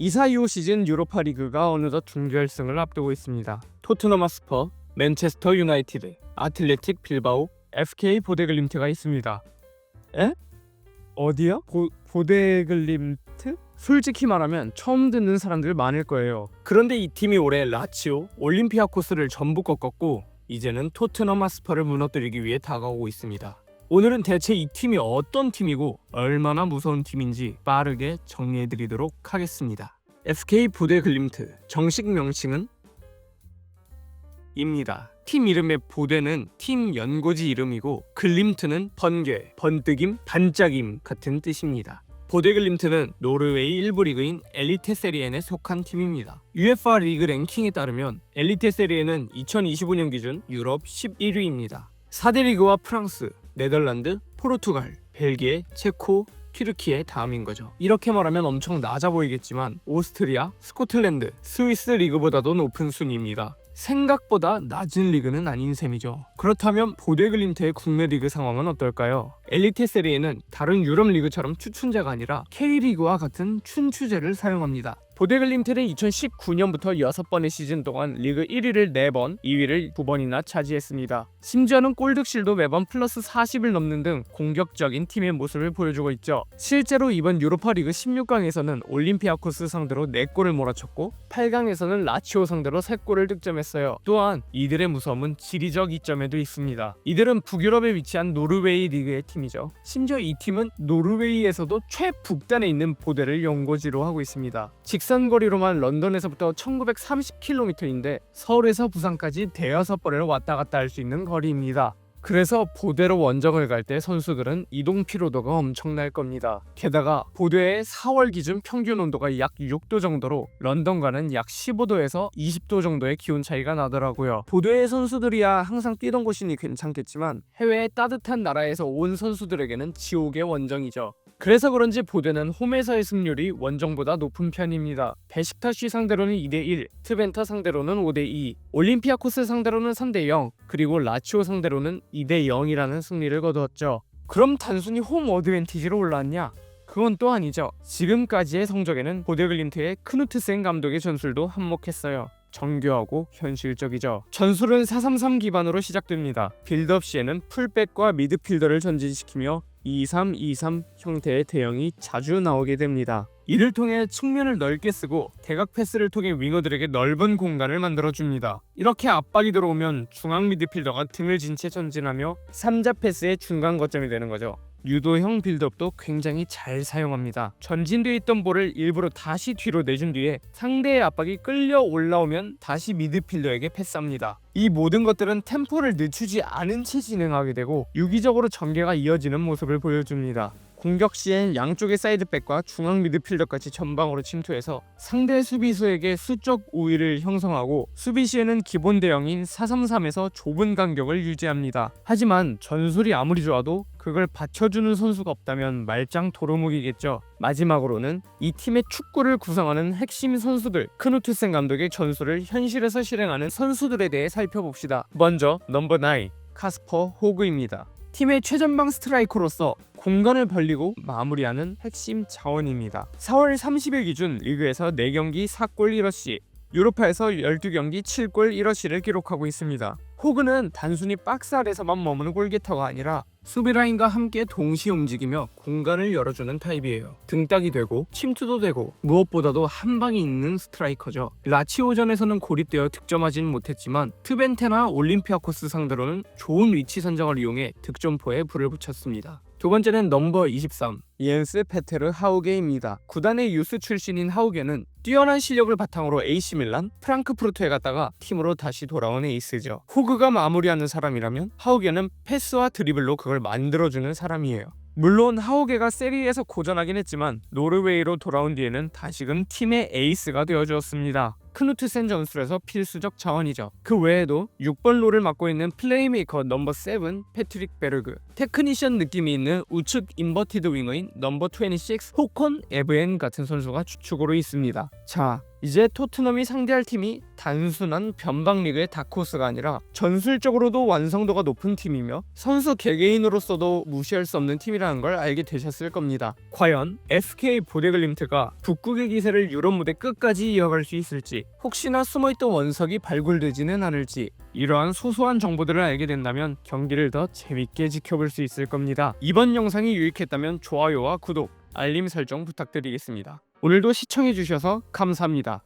2425 시즌 유로파 리그가 어느덧 준결승을 앞두고 있습니다. 토트넘 하스퍼, 맨체스터 유나이티드, 아틀레틱 빌바오, FK 보데글림트가 있습니다. 에? 어디요? 보, 보데글림트? 솔직히 말하면 처음 듣는 사람들 많을 거예요. 그런데 이 팀이 올해 라치오, 올림피아코스를 전부 꺾었고 이제는 토트넘 하스퍼를 무너뜨리기 위해 다가오고 있습니다. 오늘은 대체 이 팀이 어떤 팀이고 얼마나 무서운 팀인지 빠르게 정리해드리도록 하겠습니다. FK 보데글림트 정식 명칭은 입니다. 팀 이름의 보데는 팀 연고지 이름이고 글림트는 번개, 번뜩임, 반짝임 같은 뜻입니다. 보데글림트는 노르웨이 일부 리그인 엘리테 세리엔에 속한 팀입니다. UEFA 리그 랭킹에 따르면 엘리테 세리엔은 2025년 기준 유럽 11위입니다. 4대 리그와 프랑스, 네덜란드, 포르투갈, 벨기에, 체코, 튀르키의 다음인 거죠. 이렇게 말하면 엄청 낮아 보이겠지만 오스트리아, 스코틀랜드, 스위스 리그보다도 높은 순위입니다. 생각보다 낮은 리그는 아닌 셈이죠. 그렇다면 보데글림트의 국내 리그 상황은 어떨까요? 엘리테 세리에는 다른 유럽 리그처럼 추춘제가 아니라 K리그와 같은 춘추제를 사용합니다. 보데글림트는 2019년부터 6번의 시즌 동안 리그 1위를 4번, 2위를 2번이나 차지했습니다. 심지어는 골득실도 매번 플러스 40을 넘는 등 공격적인 팀의 모습을 보여주고 있죠. 실제로 이번 유로파 리그 16강에서는 올림피아코스 상대로 4골을 몰아쳤고 8강에서는 라치오 상대로 3골을 득점했어요. 또한 이들의 무서움은 지리적 이점에도 있습니다. 이들은 북유럽에 위치한 노르웨이 리그의 팀이죠. 심지어 이 팀은 노르웨이에서도 최북단에 있는 보데를 연고지로 하고 있습니다. 직선 거리로만 런던에서부터 1930km인데 서울에서 부산까지 대여섯 번을 왔다 갔다 할 수 있는 거리입니다. 그래서 보대로 원정을 갈 때 선수들은 이동 피로도가 엄청날 겁니다. 게다가 보대의 4월 기준 평균 온도가 약 6도 정도로 런던과는 약 15도에서 20도 정도의 기온 차이가 나더라고요. 보대의 선수들이야 항상 뛰던 곳이니 괜찮겠지만 해외의 따뜻한 나라에서 온 선수들에게는 지옥의 원정이죠. 그래서 그런지 보드는 홈에서의 승률이 원정보다 높은 편입니다. 베식타시 상대로는 2대1, 트벤터 상대로는 5대2, 올림피아코스 상대로는 3대0, 그리고 라치오 상대로는 2대0이라는 승리를 거두었죠. 그럼 단순히 홈 어드밴티지로 올라왔냐? 그건 또 아니죠. 지금까지의 성적에는 보데글림트의 크누트센 감독의 전술도 한몫했어요. 정교하고 현실적이죠. 전술은 433 기반으로 시작됩니다. 빌드업 시에는 풀백과 미드필더를 전진시키며 2-3-2-3 형태의 대형이 자주 나오게 됩니다. 이를 통해 측면을 넓게 쓰고 대각 패스를 통해 윙어들에게 넓은 공간을 만들어 줍니다. 이렇게 압박이 들어오면 중앙 미드필더가 등을 진 채 전진하며 3자 패스의 중간 거점이 되는 거죠. 유도형 빌드업도 굉장히 잘 사용합니다. 전진돼 있던 볼을 일부러 다시 뒤로 내준 뒤에 상대의 압박이 끌려 올라오면 다시 미드필더에게 패스합니다. 이 모든 것들은 템포를 늦추지 않은 채 진행하게 되고 유기적으로 전개가 이어지는 모습을 보여줍니다. 공격 시엔 양쪽의 사이드백과 중앙 미드필더까지 전방으로 침투해서 상대 수비수에게 수적 우위를 형성하고 수비 시에는 기본 대형인 433에서 좁은 간격을 유지합니다. 하지만 전술이 아무리 좋아도 그걸 받쳐주는 선수가 없다면 말짱 도루묵이겠죠. 마지막으로는 이 팀의 축구를 구성하는 핵심 선수들 크누트센 감독의 전술을 현실에서 실행하는 선수들에 대해 살펴봅시다. 먼저 넘버 9 카스퍼 호그입니다. 팀의 최전방 스트라이커로서 공간을 벌리고 마무리하는 핵심 자원입니다. 4월 30일 기준 리그에서 4경기 4골 1어시, 유로파에서 12경기 7골 1어시를 기록하고 있습니다. 호그는 단순히 박스 아래서만 머무는 골게터가 아니라 수비 라인과 함께 동시에 움직이며 공간을 열어주는 타입이에요. 등딱이 되고 침투도 되고 무엇보다도 한 방이 있는 스트라이커죠. 라치오전에서는 고립되어 득점하진 못했지만 트벤테나 올림피아코스 상대로는 좋은 위치 선정을 이용해 득점포에 불을 붙였습니다. 두 번째는 넘버 23 이엔스 페테르 하우게입니다. 구단의 유스 출신인 하우게는 뛰어난 실력을 바탕으로 AC 밀란, 프랑크푸르트에 갔다가 팀으로 다시 돌아온 에이스죠. 호그가 마무리하는 사람이라면 하우게는 패스와 드리블로 그걸 만들어주는 사람이에요. 물론 하우게가 세리에서 고전하긴 했지만 노르웨이로 돌아온 뒤에는 다시금 팀의 에이스가 되어주었습니다. 크누트센 전술에서 필수적 자원이죠. 그 외에도 6번 롤을 맡고 있는 플레이메이커 넘버 7 패트릭 베르그, 테크니션 느낌이 있는 우측 인버티드 윙어인 넘버 26 호콘 에브엔 같은 선수가 주축으로 있습니다. 자, 이제 토트넘이 상대할 팀이 단순한 변방리그의 다크호스가 아니라 전술적으로도 완성도가 높은 팀이며 선수 개개인으로서도 무시할 수 없는 팀이라는 걸 알게 되셨을 겁니다. 과연 SK 보데글림트가 북극의 기세를 유럽 무대 끝까지 이어갈 수 있을지 혹시나 숨어있던 원석이 발굴되지는 않을지 이러한 소소한 정보들을 알게 된다면 경기를 더 재밌게 지켜볼 수 있을 겁니다. 이번 영상이 유익했다면 좋아요와 구독, 알림 설정 부탁드리겠습니다. 오늘도 시청해주셔서 감사합니다.